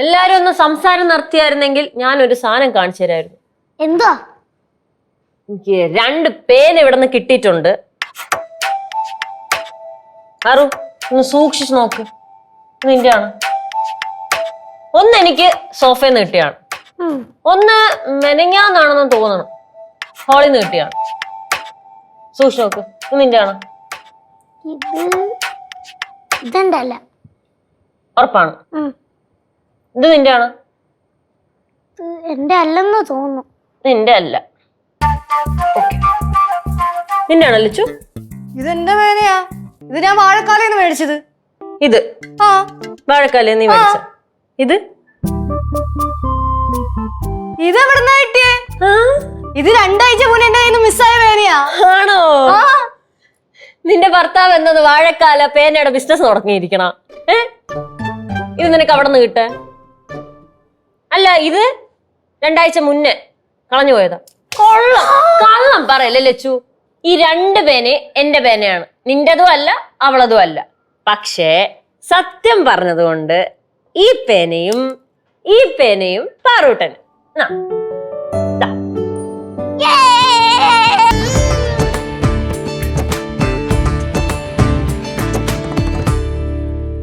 എല്ലാരും ഒന്ന് സംസാരം നിർത്തിയായിരുന്നെങ്കിൽ ഞാൻ ഒരു സാധനം കാണിച്ചു തരായിരുന്നു. എന്താ? എനിക്ക് രണ്ട് പേന ഇവിടെ നിന്ന് കിട്ടിയിട്ടുണ്ട്. അറു ഒന്ന് സൂക്ഷിച്ചു നോക്ക്. നിന്റെ ആണ് ഒന്ന് എനിക്ക് സോഫയിൽ നിന്ന് കിട്ടിയാണ്. ഒന്ന് മെനങ്ങാന്നാണെന്ന് തോന്നണം. ഹോളിൽ നിന്ന് കിട്ടിയാണ്. സൂക്ഷിച്ചു നോക്ക്. ഇത് ആണ് ഇത് ഉറപ്പാണ്. ഇത് നിന്റെ ആണ് എന്റെ അല്ലെന്ന് തോന്നുന്നു. നിന്റെ അല്ല. നിന്റെ ആണോ ലിച്ചു? ഇതെന്റെ പേനയാ. ഇത് ഞാൻ വാഴക്കാലേന്ന് മേടിച്ചത്. ഇത്. ആ. വാഴക്കാലയിൽ നീ മേടിച്ച. ഇത്? ഇത് എവിടുന്നാ കിട്ടിയേ? ഇത് രണ്ടാഴ്ച മുന്നേ എന്റെ കയ്യിൽ നിന്ന് മിസ്സായ പേനയാ. ആണോ? ആ. നിന്റെ ഭർത്താവ് എന്നത് വാഴക്കാല പേനയുടെ ബിസിനസ് തുടങ്ങിയിരിക്കണ. ഏ? ഇത് നിനക്ക് അവിടെ നിന്ന് കിട്ടേ? അല്ല ഇത് രണ്ടാഴ്ച മുന്നേ കളഞ്ഞു പോയതാ. കൊള്ളം. കള്ളം പറയല്ലേ ലച്ചു? ഈ രണ്ട് പേന എന്റെ പേനയാണ്. നിന്റതും അല്ല അവളതും അല്ല. പക്ഷേ സത്യം പറഞ്ഞതുകൊണ്ട് ഈ പേനയും ഈ പേനയും പാറൂട്ടൻ